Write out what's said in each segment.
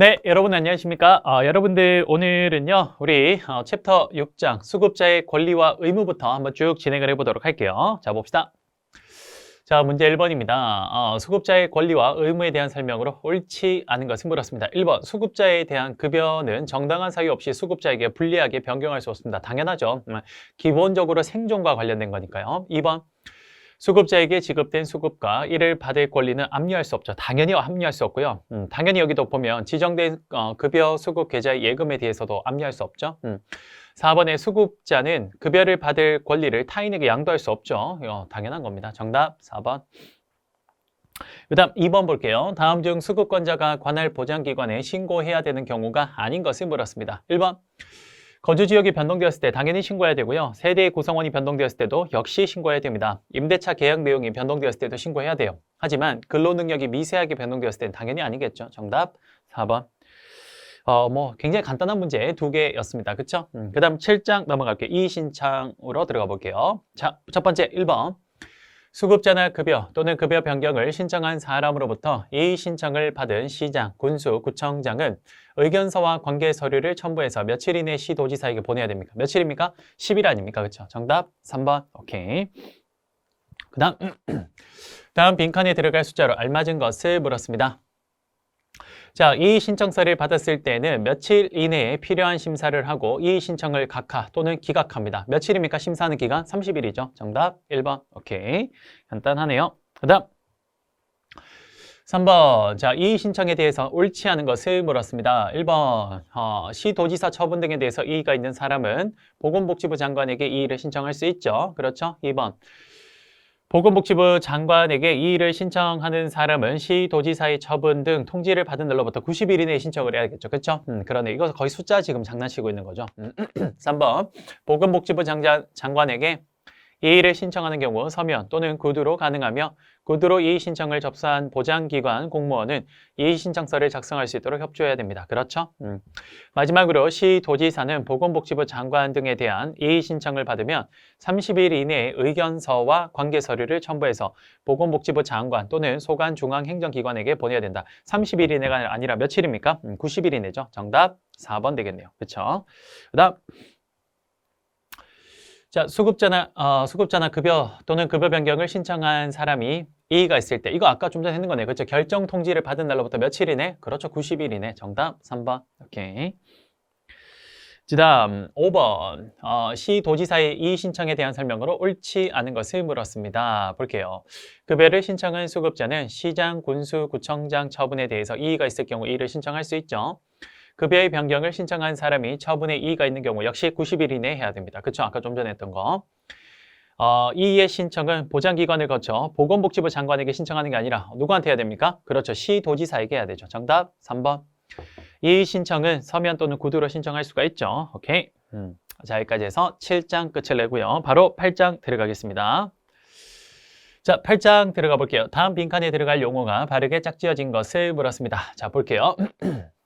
네, 여러분 안녕하십니까? 어, 여러분들 오늘은요, 우리 어, 챕터 6장 수급자의 권리와 의무부터 한번 쭉 진행을 해보도록 할게요. 자, 봅시다. 자, 문제 1번입니다. 어, 수급자의 권리와 의무에 대한 설명으로 옳지 않은 것을 물었습니다. 1번, 수급자에 대한 급여는 정당한 사유 없이 수급자에게 불리하게 변경할 수 없습니다. 당연하죠. 음, 기본적으로 생존과 관련된 거니까요. 2번, 수급자에게 지급된 수급과 이를 받을 권리는 압류할 수 없죠. 당연히 압류할 수 없고요. 음, 당연히 여기도 보면 지정된 어, 급여 수급 계좌의 예금에 대해서도 압류할 수 없죠. 음. 4번의 수급자는 급여를 받을 권리를 타인에게 양도할 수 없죠. 어, 당연한 겁니다. 정답 4번. 그 다음 2번 볼게요. 다음 중 수급권자가 관할 보장기관에 신고해야 되는 경우가 아닌 것을 물었습니다. 1번. 거주 지역이 변동되었을 때 당연히 신고해야 되고요. 세대의 구성원이 변동되었을 때도 역시 신고해야 됩니다. 임대차 계약 내용이 변동되었을 때도 신고해야 돼요. 하지만 근로 능력이 미세하게 변동되었을 때는 당연히 아니겠죠. 정답 4번. 어, 뭐 굉장히 간단한 문제 두 개였습니다. 그쵸? 음, 그 다음 7장 넘어갈게요. 이의신청으로 들어가 볼게요. 자, 첫 번째 1번. 수급자나 급여 또는 급여 변경을 신청한 사람으로부터 이의 신청을 받은 시장, 군수, 구청장은 의견서와 관계 서류를 첨부해서 며칠 이내 시도지사에게 보내야 됩니까? 며칠입니까? 10일 아닙니까? 그렇죠? 정답 3번. 오케이. 그다음 다음 빈칸에 들어갈 숫자로 알맞은 것을 물었습니다. 자, 이 신청서를 받았을 때는 며칠 이내에 필요한 심사를 하고 이 신청을 각하 또는 기각합니다. 며칠입니까? 심사하는 기간 30일이죠. 정답 1번. 오케이. 간단하네요. 그 다음 3번. 자, 이 신청에 대해서 옳지 않은 것을 물었습니다. 1번. 어, 시도지사 처분 등에 대해서 이의가 있는 사람은 보건복지부 장관에게 이의를 신청할 수 있죠. 그렇죠? 2번. 보건복지부 장관에게 이의를 신청하는 사람은 시 도지사의 처분 등 통지를 받은 날로부터 90일 이내에 신청을 해야겠죠. 그렇죠? 음, 그러네. 이거 거의 숫자 지금 장난치고 있는 거죠. 음, 3번. 보건복지부 장자, 장관에게 이의를 신청하는 경우 서면 또는 구두로 가능하며 구두로 이의 신청을 접수한 보장기관 공무원은 이의 신청서를 작성할 수 있도록 협조해야 됩니다. 그렇죠? 음. 마지막으로 시 도지사는 보건복지부 장관 등에 대한 이의 신청을 받으면 30일 이내에 의견서와 관계 서류를 첨부해서 보건복지부 장관 또는 소관 중앙행정기관에게 보내야 된다. 30일 이내가 아니라 며칠입니까? 음, 90일 이내죠. 정답 4번 되겠네요. 그렇죠? 그다음 자, 수급자나, 어, 수급자나 급여 또는 급여 변경을 신청한 사람이 이의가 있을 때, 이거 아까 좀 전에 했는 거네요. 그렇죠? 결정 통지를 받은 날로부터 며칠 이내? 그렇죠. 90일 이내. 정답 3번. 오케이. 그 다음 5번 어, 시 도지사의 이의 신청에 대한 설명으로 옳지 않은 것을 물었습니다. 볼게요. 급여를 신청한 수급자는 시장, 군수, 구청장 처분에 대해서 이의가 있을 경우 이의를 신청할 수 있죠. 급여의 변경을 신청한 사람이 처분에 이의가 있는 경우 역시 90일 이내에 해야 됩니다. 그쵸? 아까 좀 전에 했던 거. 어, 이의 신청은 보장기관을 거쳐 보건복지부 장관에게 신청하는 게 아니라 누구한테 해야 됩니까? 그렇죠. 시도지사에게 해야 되죠. 정답 3번. 이 신청은 서면 또는 구두로 신청할 수가 있죠. 오케이. 음. 자, 여기까지 해서 7장 끝을 내고요. 바로 8장 들어가겠습니다. 자, 8장 들어가 볼게요. 다음 빈칸에 들어갈 용어가 바르게 짝지어진 것을 물었습니다. 자, 볼게요.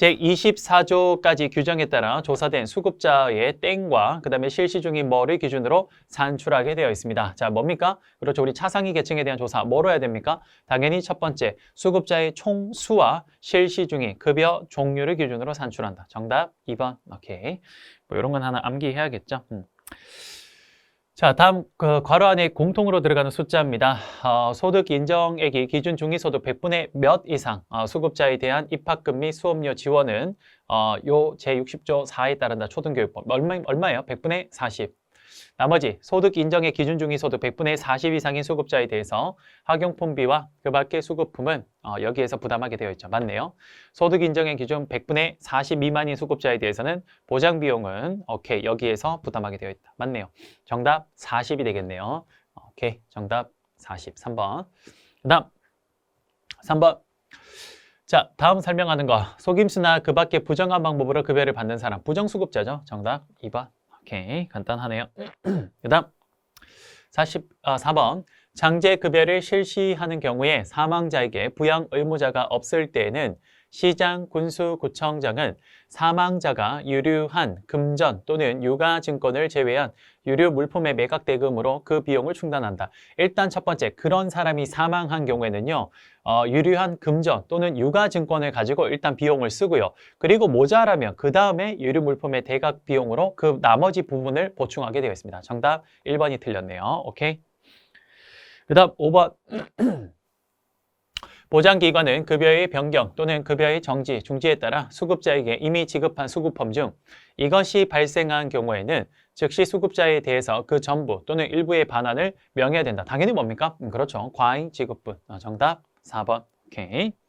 제24조까지 규정에 따라 조사된 수급자의 땡과 그 다음에 실시 중인 뭐를 기준으로 산출하게 되어 있습니다. 자, 뭡니까? 그렇죠. 우리 차상위 계층에 대한 조사 뭐로 해야 됩니까? 당연히 첫 번째, 수급자의 총 수와 실시 중인 급여 종류를 기준으로 산출한다. 정답 2번. 오케이. 뭐 이런 건 하나 암기해야겠죠. 음. 자, 다음 그 괄호 안에 공통으로 들어가는 숫자입니다. 어, 소득 인정액이 기준 중위소득 100분의 몇 이상 어, 수급자에 대한 입학금 및 수업료 지원은 어, 요 제60조 4에 따른다 초등교육법 얼마, 얼마예요? 100분의 40. 나머지 소득 인정의 기준 중위 소득 100분의 40 이상인 수급자에 대해서 학용품비와 그 밖의 수급품은 어, 여기에서 부담하게 되어 있죠. 맞네요. 소득 인정의 기준 100분의 40 미만인 수급자에 대해서는 보장 비용은 오케이 여기에서 부담하게 되어 있다. 맞네요. 정답 40이 되겠네요. 오케이 정답 43번. 그 다음 3번 자, 다음 설명하는 거. 속임수나 그 밖의 부정한 방법으로 급여를 받는 사람. 부정수급자죠. 정답 2번. 오케이, 간단하네요. 그 다음 44번 장제급여를 실시하는 경우에 사망자에게 부양 의무자가 없을 때에는 시장, 군수, 구청장은 사망자가 유류한 금전 또는 유가 증권을 제외한 유류 물품의 매각 대금으로 그 비용을 충당한다. 일단 첫 번째 그런 사람이 사망한 경우에는요. 어, 유류한 금전 또는 유가 증권을 가지고 일단 비용을 쓰고요. 그리고 모자라면 그 다음에 유류 물품의 대각 비용으로 그 나머지 부분을 보충하게 되어 있습니다. 정답 1번이 틀렸네요. 오케이. 그 다음 5번. 보장기관은 급여의 변경 또는 급여의 정지, 중지에 따라 수급자에게 이미 지급한 수급품 중 이것이 발생한 경우에는 즉시 수급자에 대해서 그 전부 또는 일부의 반환을 명해야 된다. 당연히 뭡니까? 음, 그렇죠. 과잉 지급분. 어, 정답 4번. 오케이.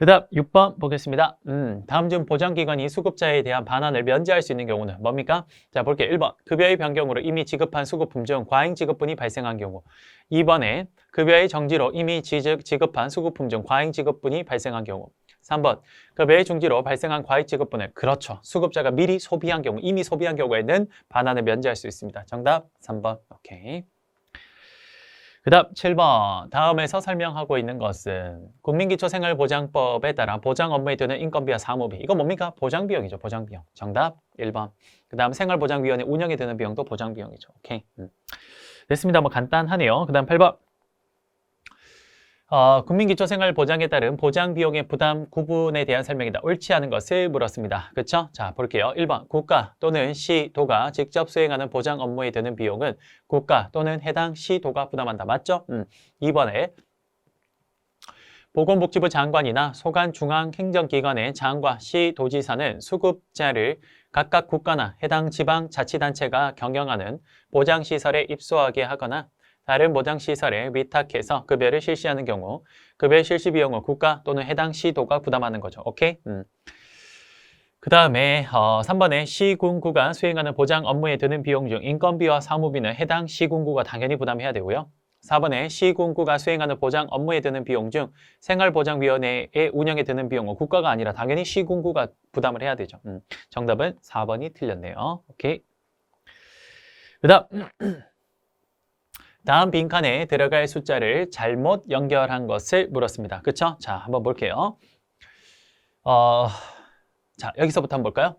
그 다음 6번 보겠습니다. 음, 다음 중 보장기관이 수급자에 대한 반환을 면제할 수 있는 경우는 뭡니까? 자, 볼게요. 1번, 급여의 변경으로 이미 지급한 수급품 중 과잉 지급분이 발생한 경우. 2번에 급여의 정지로 이미 지급한 수급품 중 과잉 지급분이 발생한 경우. 3번, 급여의 중지로 발생한 과잉 지급분을 그렇죠. 수급자가 미리 소비한 경우, 이미 소비한 경우에는 반환을 면제할 수 있습니다. 정답 3번. 오케이. 그 다음 7번. 다음에서 설명하고 있는 것은 국민기초생활보장법에 따라 보장 업무에 드는 인건비와 사무비. 이거 뭡니까? 보장비용이죠 보장비용. 정답 1번. 그 다음 생활보장위원회 운영에 드는 비용도 보장비용이죠. 오케이. 음. 됐습니다. 뭐 간단하네요. 그 다음 8번 어, 국민기초생활보장에 따른 보장비용의 부담 구분에 대한 설명이다. 옳지 않은 것을 물었습니다. 그렇죠? 자, 볼게요. 1번 국가 또는 시, 도가 직접 수행하는 보장 업무에 드는 비용은 국가 또는 해당 시, 도가 부담한다. 맞죠? 음. 2번에 보건복지부 장관이나 소관 중앙행정기관의 장과 시, 도지사는 수급자를 각각 국가나 해당 지방자치단체가 경영하는 보장시설에 입소하게 하거나 다른 보장시설에 위탁해서 급여를 실시하는 경우 급여 실시 비용을 국가 또는 해당 시도가 부담하는 거죠. 오케이? 음. 그 다음에 어, 3번에 시군구가 수행하는 보장 업무에 드는 비용 중 인건비와 사무비는 해당 시군구가 당연히 부담해야 되고요. 4번에 시군구가 수행하는 보장 업무에 드는 비용 중 생활보장위원회의 운영에 드는 비용은 국가가 아니라 당연히 시군구가 부담을 해야 되죠. 음. 정답은 4번이 틀렸네요. 오케이. 그 다음 다음 빈칸에 들어갈 숫자를 잘못 연결한 것을 물었습니다. 그쵸? 자, 한번 볼게요. 어, 자, 여기서부터 한번 볼까요?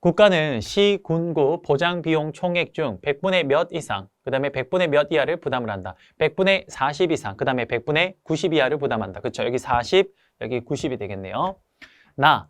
국가는 시, 군구 보장 비용 총액 중 100분의 몇 이상, 그 다음에 100분의 몇 이하를 부담을 한다. 100분의 40 이상, 그 다음에 100분의 90 이하를 부담한다. 그쵸? 여기 40, 여기 90이 되겠네요. 나,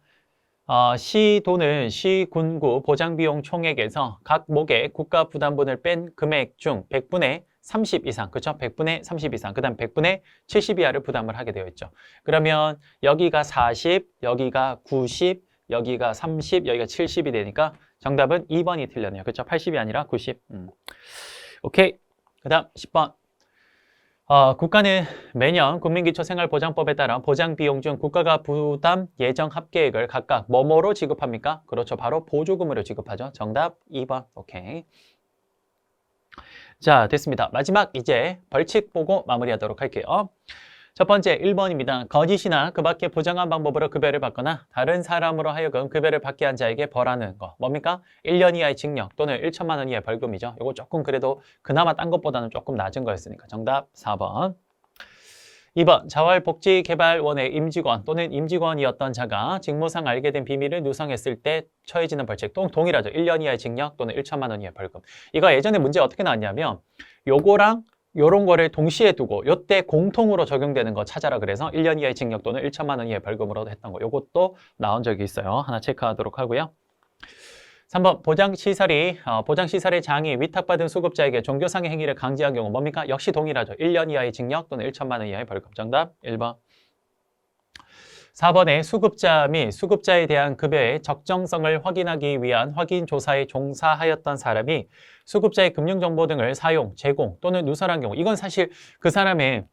어, 시 돈은 시 군구 보장 비용 총액에서 각 목의 국가 부담분을 뺀 금액 중 100분의 30 이상, 그렇죠? 100분의 30 이상, 그 다음 100분의 70 이하를 부담을 하게 되어 있죠. 그러면 여기가 40, 여기가 90, 여기가 30, 여기가 70이 되니까 정답은 2번이 틀렸네요. 그렇죠? 80이 아니라 90. 음. 오케이. 그 다음 10번. 어, 국가는 매년 국민기초생활보장법에 따라 보장비용 중 국가가 부담 예정 합계액을 각각 뭐뭐로 지급합니까? 그렇죠. 바로 보조금으로 지급하죠. 정답 2번. 오케이. 자, 됐습니다. 마지막 이제 벌칙 보고 마무리하도록 할게요. 첫 번째 1번입니다. 거짓이나 그 밖에 부정한 방법으로 급여를 받거나 다른 사람으로 하여금 급여를 받게 한 자에게 벌하는 거. 뭡니까? 1년 이하의 징역 또는 1천만 원 이하의 벌금이죠. 이거 조금 그래도 그나마 딴 것보다는 조금 낮은 거였으니까 정답 4번. 2번 자활복지개발원의 임직원 또는 임직원이었던 자가 직무상 알게 된 비밀을 누성했을 때 처해지는 벌칙 또 동일하죠. 1년 이하의 징역 또는 1천만 원 이하의 벌금. 이거 예전에 문제 어떻게 나왔냐면 요거랑 요런 거를 동시에 두고 요때 공통으로 적용되는 거 찾아라 그래서 1년 이하의 징역 또는 1천만 원 이하의 벌금으로 했던 거 요것도 나온 적이 있어요. 하나 체크하도록 하고요. 3번 보장시설이 어, 보장시설의 장이 위탁받은 수급자에게 종교상의 행위를 강제한 경우 뭡니까? 역시 동일하죠. 1년 이하의 징역 또는 1천만 원 이하의 벌금. 정답 1번. 4번에 수급자 및 수급자에 대한 급여의 적정성을 확인하기 위한 확인 조사에 종사하였던 사람이 수급자의 금융정보 등을 사용, 제공 또는 누설한 경우 이건 사실 그 사람의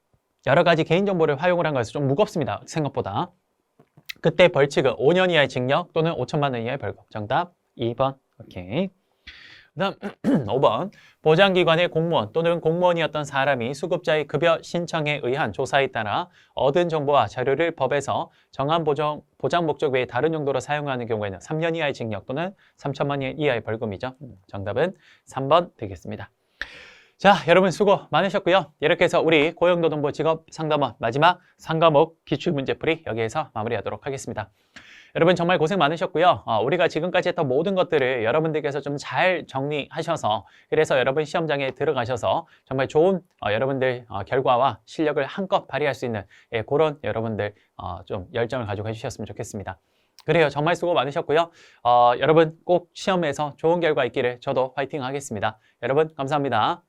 여러 가지 개인정보를 활용을 한 거여서 좀 무겁습니다. 생각보다. 그때 벌칙은 5년 이하의 징역 또는 5천만 원 이하의 벌금. 정답 2번. 오케이. 그 다음 5번 보장기관의 공무원 또는 공무원이었던 사람이 수급자의 급여 신청에 의한 조사에 따라 얻은 정보와 자료를 법에서 정한 보장, 보장 목적 외에 다른 용도로 사용하는 경우에는 3년 이하의 징역 또는 3천만 원 이하의 벌금이죠. 음, 정답은 3번 되겠습니다. 자, 여러분 수고 많으셨고요. 이렇게 해서 우리 고용노동부 직업 상담원 마지막 상과목 기출문제풀이 여기에서 마무리하도록 하겠습니다. 여러분 정말 고생 많으셨고요. 어, 우리가 지금까지 했던 모든 것들을 여러분들께서 좀 잘 정리하셔서 그래서 여러분 시험장에 들어가셔서 정말 좋은 어, 여러분들 어, 결과와 실력을 한껏 발휘할 수 있는 예, 그런 여러분들 어, 좀 열정을 가지고 해주셨으면 좋겠습니다. 그래요. 정말 수고 많으셨고요. 어, 여러분 꼭 시험에서 좋은 결과 있기를 저도 화이팅 하겠습니다. 여러분 감사합니다.